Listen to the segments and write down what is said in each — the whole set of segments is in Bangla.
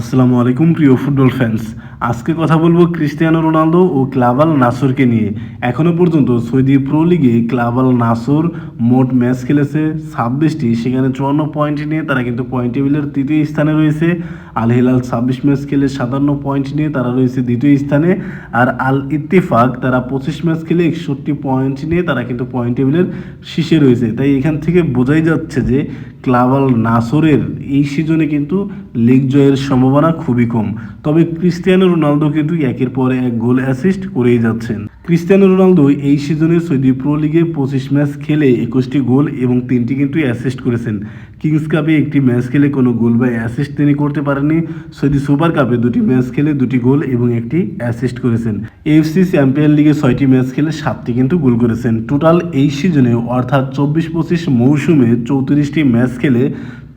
আসসালামু আলাইকুম, প্রিয় ফুটবল ফ্যান্স আজকে কথা বলব ক্রিস্টিয়ানো রোনালদো ও ক্লাবাল নাসরকে নিয়ে। এখনও পর্যন্ত সৌদি প্রো লিগে ক্লাবাল নাসর মোট ম্যাচ খেলেছে ছাব্বিশটি। সেখানে চুয়ান্ন পয়েন্ট নিয়ে তারা কিন্তু পয়েন্ট টেবিলের তৃতীয় স্থানে রয়েছে। আল হিলাল ছাব্বিশ ম্যাচ খেলে সাতান্ন পয়েন্ট নিয়ে তারা রয়েছে দ্বিতীয় স্থানে। আর আল ইত্তিফাক তারা পঁচিশ ম্যাচ খেলে একষট্টি পয়েন্ট নিয়ে তারা কিন্তু পয়েন্ট টেবিলের শীর্ষে রয়েছে। তাই এখান থেকে বোঝাই যাচ্ছে যে ক্লাবাল নাসরের এই সিজনে কিন্তু লিগ জয়ের সম্ভাবনা খুবই কম। তবে ক্রিস্টিয়ানো রোনালদো কিন্তু একের পর এক গোল অ্যাসিস্ট করেই যাচ্ছেন। ক্রিস্টিয়ানো রোনালদো এই সিজনে সৌদি প্রো লিগে পঁচিশ ম্যাচ খেলে একুশটি গোল এবং তিনটি কিন্তু অ্যাসিস্ট করেছেন। কিংস কাপে একটি ম্যাচ খেলে কোনো গোল বা অ্যাসিস্ট তিনি করতে পারেননি। সৌদি সুপার কাপে দুটি ম্যাচ খেলে দুটি গোল এবং একটি অ্যাসিস্ট করেছেন। এফসি চ্যাম্পিয়ন লিগে ছয়টি ম্যাচ খেলে সাতটি কিন্তু গোল করেছেন। টোটাল এই সিজনে অর্থাৎ চব্বিশ পঁচিশ মৌসুমে চৌত্রিশটি ম্যাচ খেলে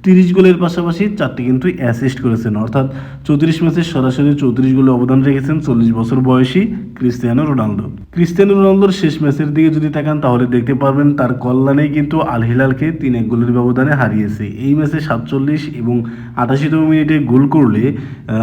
তিরিশ গোলের পাশাপাশি চারটি কিন্তু অ্যাসিস্ট করেছেন। অর্থাৎ চৌত্রিশ ম্যাচে সরাসরি চৌত্রিশ গোলে অবদান রেখেছেন চল্লিশ বছর বয়সী ক্রিস্টিয়ানো রোনালদো। ক্রিস্টিয়ানো রোনালদোর শেষ ম্যাচের দিকে যদি তাকান, তাহলে দেখতে পারবেন তার কল্যাণেই কিন্তু আল হিলালকে তিন এক গোলের ব্যবধানে হারিয়েছে। এই ম্যাচে সাতচল্লিশ এবং আটাশিতম মিনিটে গোল করলে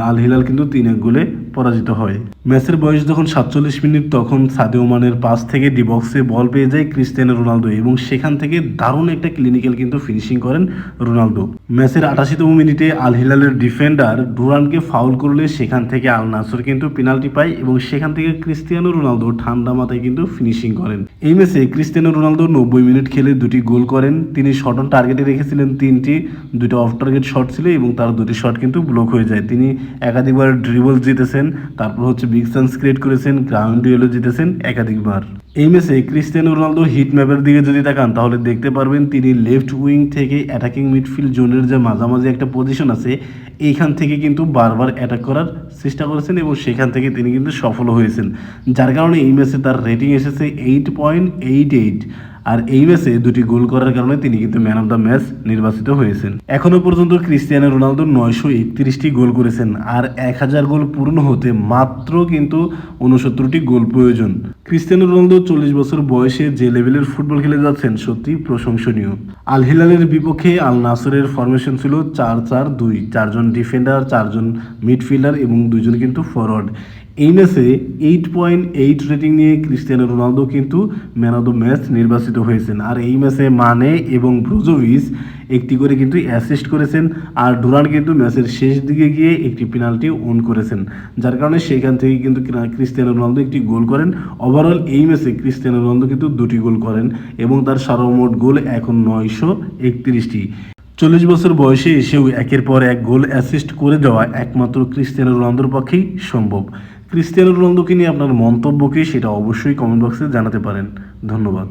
আল হিলাল কিন্তু তিন এক গোলে পরাজিত হয়। ম্যাচের বয়স যখন সাতচল্লিশ মিনিট, তখন সাদিও মানের পাস থেকে ডিবক্সে বল পেয়ে যায় ক্রিস্টিয়ানো রোনালদো এবং সেখান থেকে দারুণ একটা ক্লিনিক্যাল কিন্তু ফিনিশিং করেন রোনালদো। ম্যাচের আটাশিতম মিনিটে আল হিলালের ডিফেন্ডার ডুরানকে ফাউল করলে সেখান থেকে আল নাসর কিন্তু পেনাল্টি পায় এবং সেখান থেকে ক্রিস্টিয়ানো রোনালদো ঠান্ডা মাথায় কিন্তু ফিনিশিং করেন। এই ম্যাচে ক্রিস্টিয়ানো রোনালদো নব্বই মিনিট খেলে দুটি গোল করেন। তিনি শট অন টার্গেটে রেখেছিলেন তিনটি। দুটো অফ টার্গেট শট ছিল এবং তার দুটি শট কিন্তু ব্লক হয়ে যায়। তিনি একাধিকবার ড্রিবল জিতেছেন, তারপর হচ্ছে বিগ চান্স ক্রিয়েট করেছেন গ্রাউন্ড ডুয়েলও জিতেছেন একাধিকবার। এই ম্যাচে ক্রিস্টিয়ানো রোনালদো হিট ম্যাপের দিকে যদি তাকান, তাহলে দেখতে পারবেন তিনি লেফট উইং থেকে অ্যাটাকিং মিডফিল্ড জোনের যে মাঝামাঝি একটা পজিশন আছে, এইখান থেকে কিন্তু বারবার অ্যাটাক করার চেষ্টা করেছেন এবং সেখান থেকে তিনি কিন্তু সফল হয়েছেন। যার কারণে এই ম্যাচে তার রেটিং এসেছে এইট পয়েন্ট এইট এইট আর এই ম্যাচে দুটি গোল করার কারণে তিনি কিন্তু ম্যান অফ দ্য ম্যাচ নির্বাচিত হয়েছেন। এখনও পর্যন্ত ক্রিস্টিয়ানো রোনালদো নয়শো একত্রিশটি গোল করেছেন আর এক হাজার গোল পূর্ণ হতে মাত্র কিন্তু উনসত্তরটি গোল প্রয়োজন। ক্রিস্টিয়ানো রোনালদো চল্লিশ বছর বয়সে যে লেভেলের ফুটবল খেলে যাচ্ছেন, সত্যি প্রশংসনীয়। আল হিলালের বিপক্ষে আল নাসরের ফরমেশন ছিল চার চার দুই, চারজন ডিফেন্ডার চারজন মিডফিল্ডার এবং দুজন কিন্তু ফরওয়ার্ড এই ম্যাচে এইট পয়েন্ট এইট রেটিং নিয়ে ক্রিস্টিয়ানো রোনালদো কিন্তু ম্যান অফ দ্য ম্যাচ নির্বাচিত হয়েছেন। আর এই ম্যাচে মানে এবং ব্রুজোভিচ একটি করে কিন্তু অ্যাসিস্ট করেছেন আর ডুরান কিন্তু ম্যাচের শেষ দিকে গিয়ে একটি পেনাল্টি ওন করেছেন। যার কারণে সেইখান থেকে কিন্তু ক্রা- ক্রিস্টিয়ানো রোনালদো একটি গোল করেন। ওভারঅল এই ম্যাচে ক্রিস্টিয়ানো রোনালদো কিন্তু দুটি গোল করেন এবং তার সর্বমোট গোল এখন নয়শো একত্রিশটি। চল্লিশ বছর বয়সে এসেও একের পর এক গোল অ্যাসিস্ট করে দেওয়া একমাত্র ক্রিস্টিয়ানো রোনালদোর পক্ষেই সম্ভব। ক্রিস্টিয়ানো রোনালদোকে নিয়ে আপনার মন্তব্য কি সেটা অবশ্যই কমেন্ট বক্সে জানাতে পারেন। ধন্যবাদ।